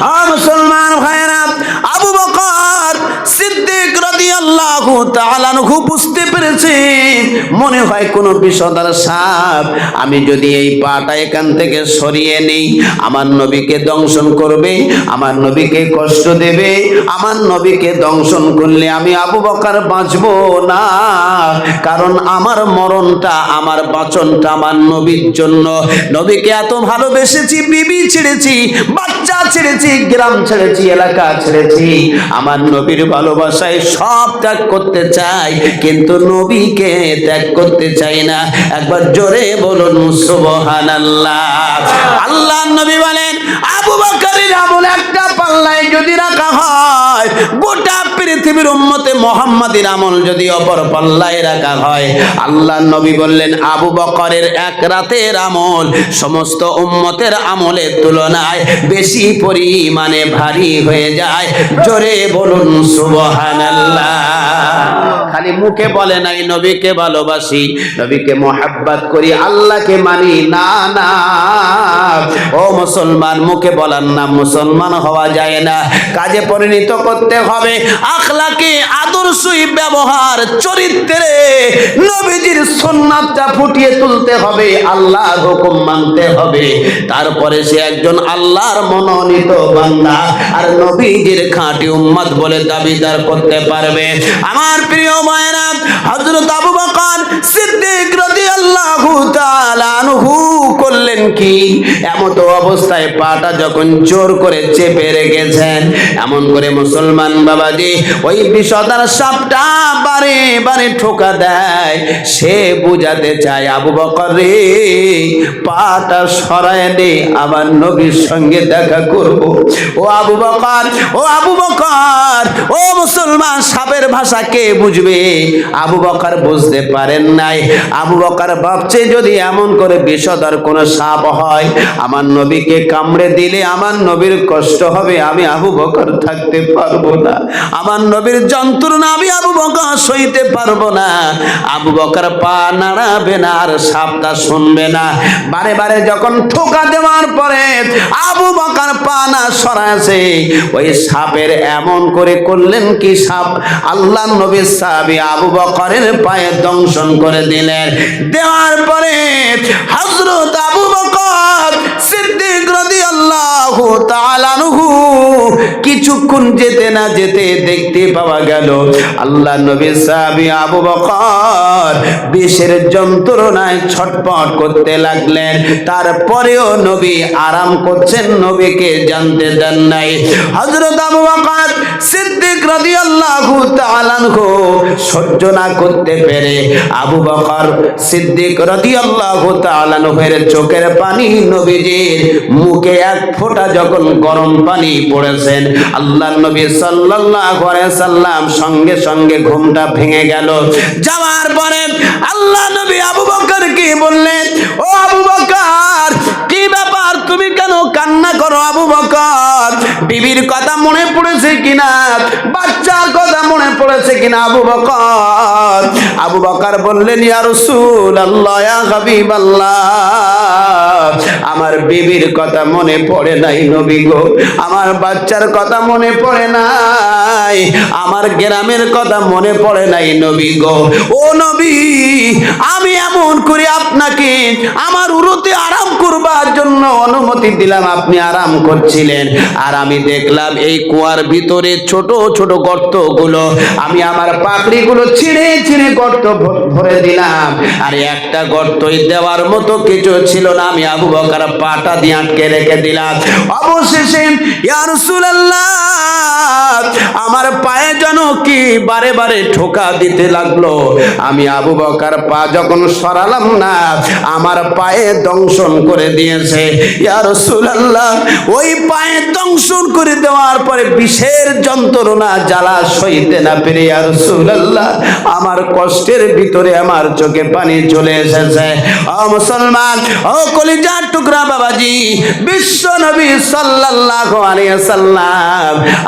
ಆ বুঝতে পেরেছে। মনে হয় কোনো বিষদার সাপ। আমি যদি এই পাটা এখান থেকে সরিয়ে নেই, আমার নবীকে দংশন করবে, আমার নবীকে কষ্ট দেবে, আমার নবীকে দংশন করলে আমি আবু বকর না। কারণ আমার মরণটা, আমার বাঁচনটা আমার নবীর জন্য। নবীকে এত ভালোবেসেছি, বিবি ছেড়েছি, বাচ্চা ছেড়েছি, গ্রাম ছেড়েছি, এলাকা ছেড়েছি। আমার নবীর ভালোবাসায় সব ত্যাগ করতে চাই, কিন্তু নবীকে ত্যাগ করতে চাই না। একবার জোরে বলুন, সুবহানাল্লাহ। আল্লাহ নবী বলেন, আবু বকরের আমল একটা পাল্লায় যদি রাখা হয়, গোটা পৃথিবীর উম্মতে মোহাম্মদের আমল যদি অপর পাল্লায় রাখা হয়। আল্লাহ নবী বললেন, আবু বকরের এক রাতের আমল সমস্ত উম্মতের আমলের তুলনায় বেশি পরিমাণে ভারী হয়ে যায়। জোরে বলুন, সুবহানাল্লাহ। খালি মুখে বলে নাই, নবীকে ভালোবাসি, নবীকে মোহাব্বত করি, আল্লাহকে মানি। না না। ও মুসলমান, মুখে বলার না মুসলমান হওয়া যায় না। কাজে পরিণত করতে হবে। আখলাকে, আদর্শই ব্যবহার, চরিত্রে নবীজির সুন্নাতটা ফুটিয়ে তুলতে হবে, আল্লাহর হুকুম মানতে হবে। তারপরে সে একজন আল্লাহর মনোনীত বান্দা আর নবীজির খাঁটি উম্মত বলে দাবিদার করতে পারবে। আমার প্রিয় মায়েরা হযরত আবু বকর সিদ্দিক কি? এমন তো অবস্থায় পাটা যখন জোর করে চেপে রেখেছেন, এমন করে মুসলমান বাবাজি, ওই বিষদার সাপটা বারে বারে ঠোকা দেয়। সে বুঝাতে চায়, আবু বকর রে, পাটা সরায় দে আমার নবীর সঙ্গে দেখা করব। ও আবু বকর, ও আবু বকর, ও মুসলমান সাপের ভাষা কে বুঝবে? আবু বকর বুঝতে পারেন নাই। আবু বকর ভাবছে, যদি এমন করে বিষধর কোন সাপ হয়। আমার নবীকে কামড়ে দিলে আমার নবীর কষ্ট হবে, আমি আবু বকর থাকতে পারব না। আমার নবীর যন্ত্রণা আমি আবু বকর সইতে পারব না। আবু বকর পা নাড়াবে না আর সাপটা শুনবে না। বারে বারে যখন ঠোকা দেওয়ার পরে আবু পা না সরাছে, ওই সাপের এমন করে করলেন কি সাপ? আল্লাহ নবীর আবু বকরের পায়ে দংশন করে দিলেন। দেওয়ার পরে হযরত আবু বকর কিছুক্ষণ যেতে না যেতে দেখতে পাওয়া গেল, আল্লাহ নবী সাহাবী আবু বকর বিষের যন্ত্রণায় ছটপট করতে লাগলেন। তারপরেও নবী আরাম করছেন, নবীকে জানতে দেন নাই। হযরত আবু বকর সিদ্দিক রাদিয়াল্লাহু তাআলা আনহু সহ্য না করতে পেরে আবু বকর সিদ্দিক রাদিয়াল্লাহু তাআলা আনহুর চোখের পানি নবীজির মুখে এক ফোঁটা যখন গরম পানি পড়েছেন আল্লাহ নবী আলাইহি সাল্লাম সঙ্গে সঙ্গে ঘুমটা ভেঙে গেল। যাওয়ার পরে আল্লাহ নবী আবু বকরকে বললেন? ও আবু বকর, কি ব্যাপার? তুমি কেন কান্না করো আবু বকর? বিবির কথা মনে পড়েছে কিনা? বাচ্চার কথা মনে পড়েছে কিনা আবু বকর? আবু বকর বললেন ইয়া রাসূলুল্লাহ ইয়া হাবিব আমার বিবির কথা মনে পড়ে নাই নবী গো। আমার বাচ্চার কথা মনে পড়ে নাই। আমার গ্রামের কথা মনে পড়ে নাই নবী গো। ও নবী, আমি এমন করে আপনাকে আমার উরুতে আরাম করবার জন্য অনুমতি দিলাম, আপনি আরাম করছিলেন। আর আমি দেখলাম এই কুয়ার ভিতরে ছোট ছোট গর্তগুলো। আমি আমার পাকড়িগুলো ছিঁড়ে ছিঁড়ে গর্ত ভরে দিলাম। আর একটা গর্তই দেওয়ার মতো কিছু ছিল না, আমি আবু বকর পাটা দিয়ে আটকে রেখে দিলাম। অবশেষে, ইয়া রাসূলুল্লাহ, আমার পায়ে যেন কি বারে বারে ঠোকা দিতে লাগল। আমি আবু বকর পা যখন সরালাম না, আমার পায়ে দংশন করে দিয়েছে। ইয়া রাসূলুল্লাহ, ওই পায়ে দংশন করে দেওয়ার পরে বিষের যন্ত্রণা জ্বালা সইতে না পেরে, ইয়া রাসূলুল্লাহ, আমার কষ্টের ভিতরে আমার চোখে পানি চলে এসেছে। ও মুসলমান, ও কলিজা কলিজার টুকরা বাবাজি, বিশ্ব নবী সাল্লাম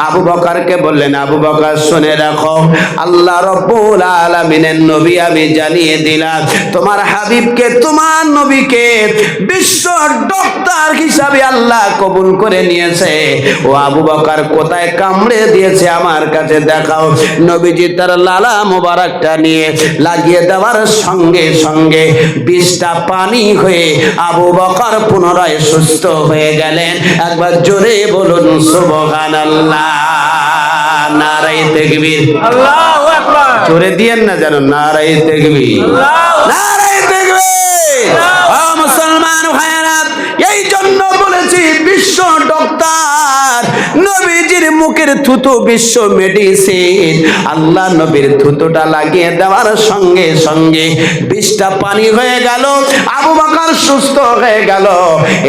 আবু বকরকে বললেন, আবু বকর, শুনে রাখো, আল্লাহ রব্বুল আলামিনের নবী আমি জানিয়ে দিলাম, তোমার হাবিবকে, তোমার নবীকে বিশ্ব ডক্টর হিসাবে আল্লাহ কবুল করে নিয়েছে। ও আবু বকর, কোথায় কামড়ে দিয়েছে আমার কাছে দেখাও। নবীজি তার লালা মোবারকটা নিয়ে লাগিয়ে দেওয়ার সঙ্গে সঙ্গে বিষটা পানি হয়ে আবু বকর পুনরায় সুস্থ হয়ে গেলেন। একবার জোরে বলুন সুবহান আল্লাহ নারাই দেখবির আল্লাহু আকবার। জোরে দিয়েন না যেন নারাই দেখবি আল্লাহু নারাই দেখবি মুসলমান ভাইরা এই জন্য বলেছি বিশ্ব ডক্টর নবীজির মুখের থুতু বিশ্ব মেডিসিন আল্লাহ নবীর থুতুটা লাগিয়ে দেওয়ার সঙ্গে সঙ্গে বিষটা পানি হয়ে গেল, আবু বকর সুস্থ হয়ে গেল।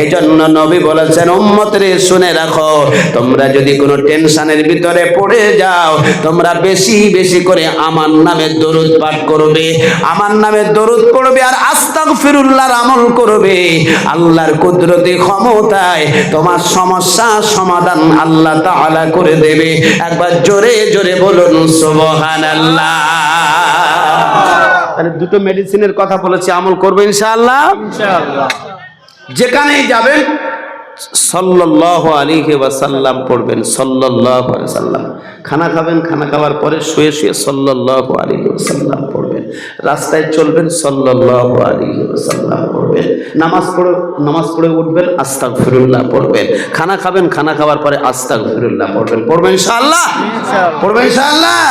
এজন্য নবী বলেছেন, উম্মতরে শুনে রাখো, তোমরা যদি কোনো টেনশনের ভিতরে পড়ে যাও, তোমরা বেশি বেশি করে আমার নামে দরুদ পাঠ করবে, আমার নামে দরুদ পড়বে আর আস্তাগফিরুল্লাহর আমল করবে। আল্লাহর কুদরতি ক্ষমতায় তোমার সমস্যা সমাধান আল্লাহ তাআলা করে দেবে। একবার জোরে জোরে বলুন সুবহানাল্লাহ। তাহলে দুটো মেডিসিনের কথা বলেছি আমল করবে ইনশাআল্লাহ? ইনশাআল্লাহ। যেখানেই যাবেন সাল্লাল্লাহু আলাইহি ওয়াসাল্লাম পড়বেন সাল্লাল্লাহু আলাইহি ওয়াসাল্লাম। খানা খাবেন খানা খাওয়ার পরে শুয়ে শুয়ে সাল্লাল্লাহু আলাইহি ওয়াসাল্লাম পড়বেন। রাস্তায় চলবেন সাল্লাল্লাহু আলাইহি ওয়াসাল্লাম পড়বেন। নামাজ পড়ে নামাজ পড়ে উঠবেন আস্তাগফিরুল্লাহ পড়বেন। খানা খাবেন খানা খাওয়ার পরে আস্তাগফিরুল্লাহ পড়বেন। পড়বেন ইনশাআল্লাহ? ইনশাআল্লাহ। পড়বেন ইনশাআল্লাহ?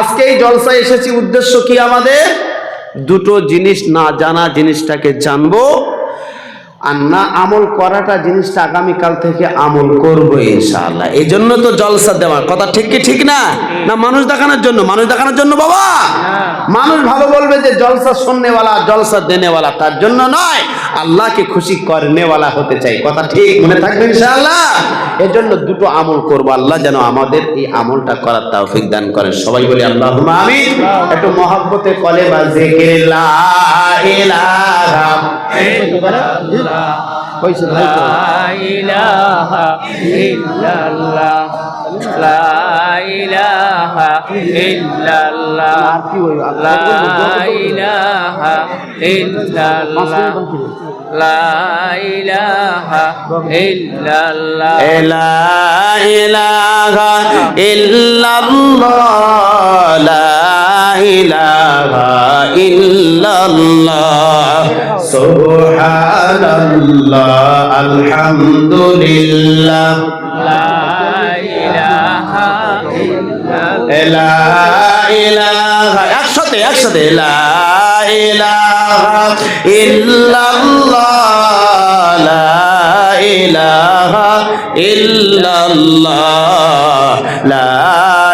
আজকে এই জলসায় এসেছি উদ্দেশ্য কি আমাদের? দুটো জিনিস না জানা জিনিসটাকে জানব আর না আমল করাটা জিনিসটা আগামীকাল থেকে আমল করব ইনশাআল্লাহ। এই জন্য তো জলসা দেওয়ার কথা ঠিক কি ঠিক না? না মানুষ দেখানোর জন্য? মানুষ দেখানোর জন্য বাবা? মানুষ ভালো বলবে যে জলসা শুননেওয়ালা, জলসা দেনেওয়ালা, তার জন্য নয়। আল্লাহকে খুশি করনেওয়ালা হতে চাই। কথা ঠিক মনে থাকবে ইনশাআল্লাহ? এর জন্য দুটো আমল করব। আল্লাহ যেন আমাদের এই আমলটা করার তৌফিক দান করেন। সবাই বলি আল্লাহ আমিন। একটু মহাব্বতে কলে বা জেকে লা ইলাহা তো? লা ইলাহা ইল্লাল্লাহ লা ইলাহা ইল্লাল্লাহ আর কি হইব? লা ইলাহা ইল্লাল্লাহ লা ইলাহা ইল্লাল্লাহ লা ইলাহা ইল্লাল্লাহ লা ইলাহা ইল্লাল্লাহ। সুবহানাল্লাহ আলহামদুলিল্লাহ। একসাথে একসাথে ইল্লাল্লাহ লা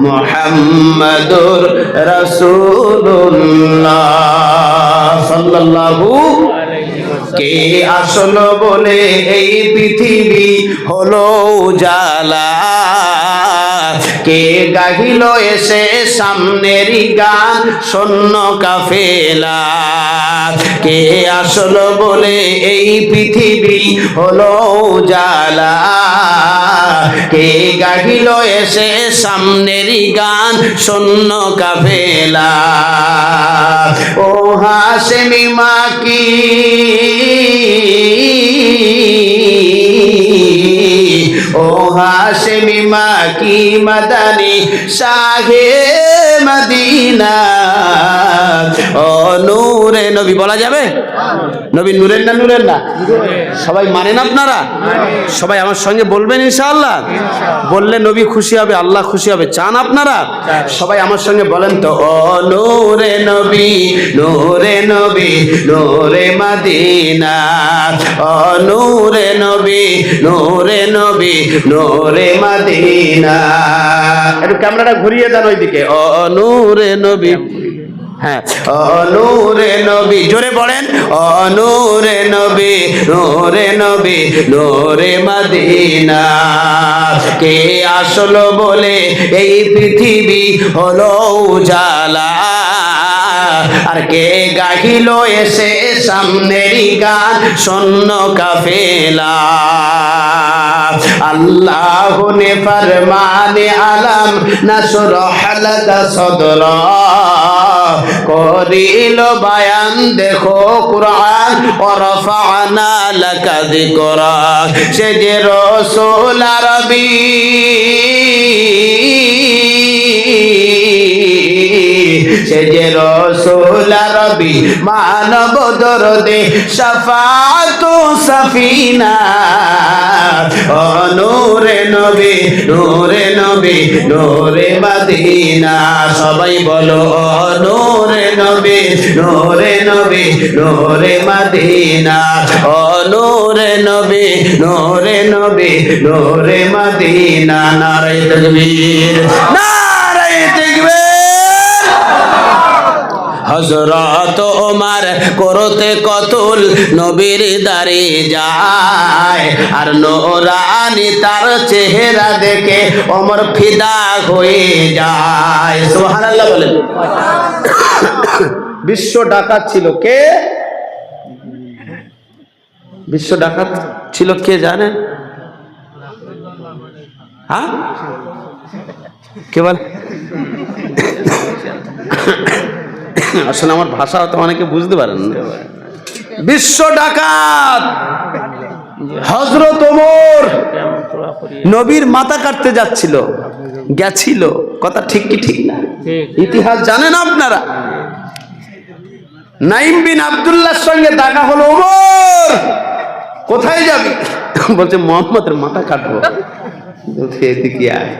মুহাম্মাদুর রসুল্লাহ কে আসল বলে এই পৃথিবী হলো জালা কে গাহিল এসে সামনের গান? শূন্য কাফেলা। কে আসলো বলে এই পৃথিবী হলো জালা কে গাহিল এসে সামনের গান? শূন্য কাফেলা। ও হাসেমি মাকি। ও হাশেমি মাকি মাদানি শাহে মদিনা। ও নূরে নবী, বলা যাবে? নবী নূরের না নূরের না? সবাই মানেন আপনারা? সবাই আমার সঙ্গে বলবেন ইনশাআল্লাহ। বললে নবী খুশি হবে, আল্লাহ খুশি হবে। চান আপনারা? সবাই আমার সঙ্গে বলেন তো, ও নূরে নবী নূরে নবী, নূরে মদিনা। ও নূরে নবী নূরে নবী, নূরে মদিনা। একটু ক্যামেরাটা ঘুরিয়ে দেন ওইদিকে। ও নূরে নবী। হ্যাঁ। নূরে নবী। জোরে বলেন। নূরে নবী নূরে নবী নূরে মদিনা। কে আসলো বলে এই পৃথিবী হলো উজালা। আর কে গাহিল এসে সামনেরই গান শূন্য কাফেলা। আল্লাহ নে ফরমানে আলম নসরহ লাকা সদরা। করিল বায়ান, দেখো কুরআন ওরফানা লাকা যিকরা। সে যে রাসূল আরবি। সে যে আরবি মানব দরদে শাফাতু সাফিনা। ও নূরে নবী নূরে নবী, নূরে মদিনা। সবাই বলো, ও নূরে নবী নূরে নবী, নূরে মদিনা। ও নূরে নবী নূরে নবী, নূরে মদিনা। নারে তকবীর। নারে হজরত ওমার করতে কতুল নবীর দাঁড়ি যায়। আর নোরানি তার চেহারা দেখে ওমর ফিদা হয়ে যায়। সুবহানাল্লাহ বলেন। বিশ্ব ডাকাত ছিল কে? বিশ্ব ডাকাত ছিল কে জানেন? হ্যাঁ? কে আসলে আমার ভাষা তো অনেকে বুঝতে পারেন বিশ্ব ডাকাত! হজরত ওমর নবীর মাথা কাটতে যাচ্ছিল, গেছিল। কথা ঠিক কি ঠিক না? ইতিহাস জানেন আপনারা? নাইম বিন আব্দুল্লাহর সঙ্গে দেখা হলো ওমর। কোথায় যাবি? বলছে, মোহাম্মদের মাথা কাটবো। এদিকে আয়।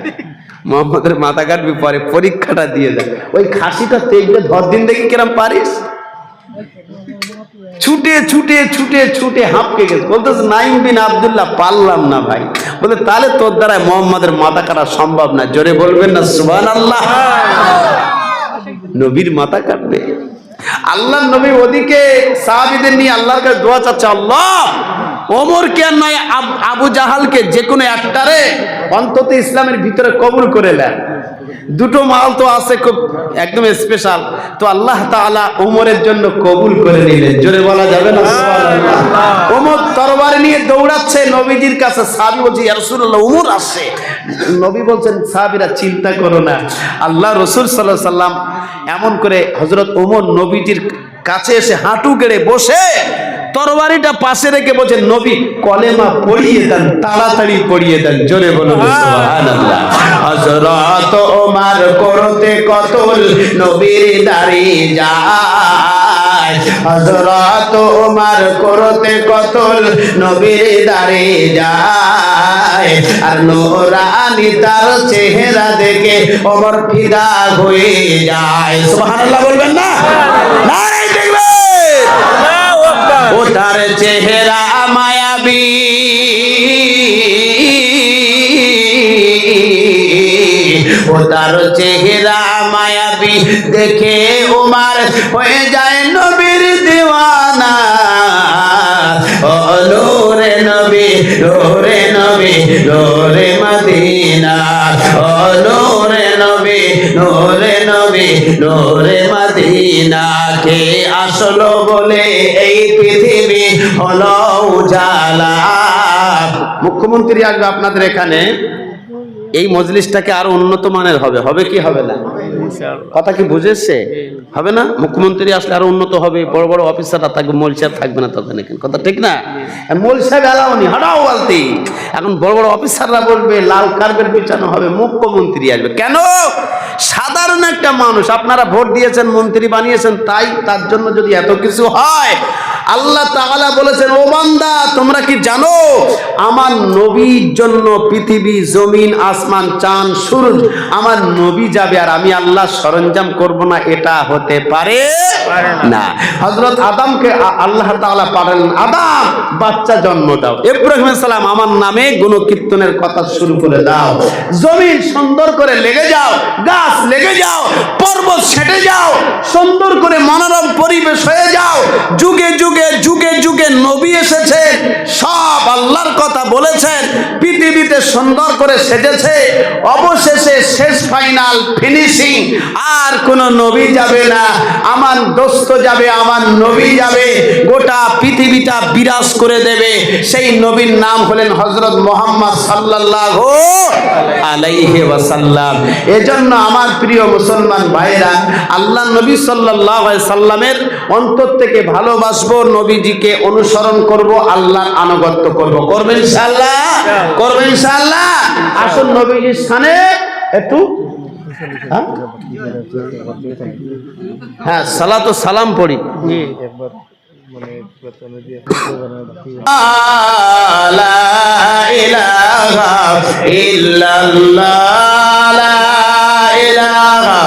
মোহাম্মদের মাথা কাটবি পরে পরীক্ষাটা দিয়ে দেয় ওই খাসিটা তেজলে ধর দিন দেখি কিরম পারিস? ছুটে ছুটে ছুটে ছুটে হাঁপকে গেছে। বলতেছে নাইম বিন আব্দুল্লাহ, পারলাম না ভাই। বলে, তাহলে তোর দ্বারা মোহাম্মদের মাথা কাটা সম্ভব না। জোরে বলবেন না সুবান আল্লাহ নবীর মাথা কাটবে। আল্লাহ নবী ওদিকে সাহাবিদের নিয়ে আল্লাহর কাছে দোয়া চাচ্ছে, আল্লাহ ওমর কে আর নয় আব- জাহালকে যে কোনো একটারে অন্তত ইসলামের ভিতরে কবুল করে নেন দুটো মাল তো আছে খুব একদম স্পেশাল তো আল্লাহ তাআলা ওমরের জন্য কবুল করে নিলেন। জোরে বলা যাবে না? সুবহানাল্লাহ। ওমর তরবারি নিয়ে দৌড়াচ্ছে নবীজির কাছে সাহাবী বলছে ইয়া রাসূলুল্লাহ ওমর আসছে। নবী বলছেন সাহাবীরা চিন্তা করো না। আল্লাহ রসুল সাল্লাহ সাল্লাম এমন করে হজরত ওমর নবীজির কাছে এসে হাঁটু গেড়ে বসে তরবারিটা পাশে রেখে বলছেন নবী কলেমা পড়িয়ে দেন তাড়াতাড়ি পড়িয়ে দেন। জোরে বলুন সুবহানাল্লাহ। হযরত ওমর করতে কতল নবীর দাড়ি যায়। হযরত ওমর করতে কতল নবীর দাড়ি যায়। আর নোরানি তার চেহারা দেখে ওমর ফিদা হয়ে যায়। সুবহানাল্লাহ বলবেন না? নারে দেখবে ও তার চেহারা মায়াবী। ও তার চেহারা মায়াবী দেখে উমার হয়ে যায় নবীর দিওয়ানা। ও নূরে নবী নূরে নবী, নূরে মদিনা। ও নূরে নবী, নূরে মদিনা কে আসলো বলে এই পৃথিবী হলো উজালা। মুখ্যমন্ত্রী আসবে আপনাদের এখানে। এই মজলিসটাকে আরও উন্নত মানের হবে। হবে কি হবে না? কথা কি বুঝেছে? হবে না? মুখ্যমন্ত্রী আসলে আরও উন্নত হবে। বড় বড় অফিসাররা থাকবে, মোল সাহেব থাকবে না তখন এখানে। কথা ঠিক না? মোল সাহেব এলাও নি হাঁটাও বলতে। এখন বড় বড় অফিসাররা বলবে, লাল কার্পেট বিছানো হবে, মুখ্যমন্ত্রী আসবে। কেন? সাধারণ একটা মানুষ, আপনারা ভোট দিয়েছেন, মন্ত্রী বানিয়েছেন, তাই তার জন্য যদি এত কিছু হয় আল্লাহ তাআলা বলেছেন ও বান্দা তোমরা কি জানো আমার নবীর জন্য পৃথিবী জমিন আসমান চাঁদ সূর্য আমার নবী যাবে আর আমি আল্লাহ সরঞ্জাম করব না এটা হতে পারে না। হযরত আদমকে আল্লাহ তাআলা পাঠালেন আদম বাচ্চা জন্ম দাও। ইব্রাহিম সালাম আমার নামে গুণকীর্তনের কথা শুরু করে দাও। জমিন সুন্দর করে লেগে যাও গাছ লেগে যাও পর্বত ছেটে যাও সুন্দর করে মনোরম পরিবেশ হয়ে যাও। যুগে যুগে যুগে যুগে যুগে নবী এসেছেন সব আল্লাহর কথা বলেছেন, পৃথিবীতে সুন্দর করে সেজেছে, অবশেষে শেষ ফাইনাল ফিনিশিং, আর কোন নবী যাবে না, আমার দোস্ত যাবে, আমার নবী যাবে, গোটা পৃথিবীটা বিরাজ করে দেবে, সেই নবীর নাম হলেন হজরত মোহাম্মদ সাল্লাল্লাহু আলাইহি ওয়াসাল্লাম। এজন্য আমার প্রিয় মুসলমান ভাইরা আল্লাহ নবী আলাইহি সাল্লামের অন্তর থেকে ভালোবাসবো নবীজিকে অনুসরণ করব আল্লাহর আনুগত্য করব। করবেন ইনশাআল্লাহ? করবেন ইনশাআল্লাহ? আসুন নবীজির স্থানে একটু। হ্যাঁ? হ্যাঁ সালাত ও সালাম পড়ি। জি। লা ইল্লাল্লাহ লা ইলাহা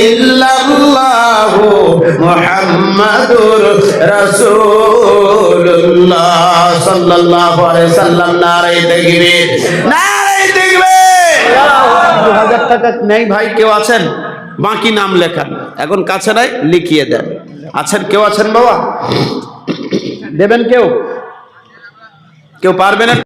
ইল্লাল্লাহ। সাল্লাল্লাহু আলাইহি সাল্লাম টাকা নেই ভাই, কেউ আছেন? বাকি নাম লেখান। এখন কাছে নাই, লিখিয়ে দেন। আছেন, কেউ আছেন বাবা? দেবেন কেউ? কেউ পারবে না?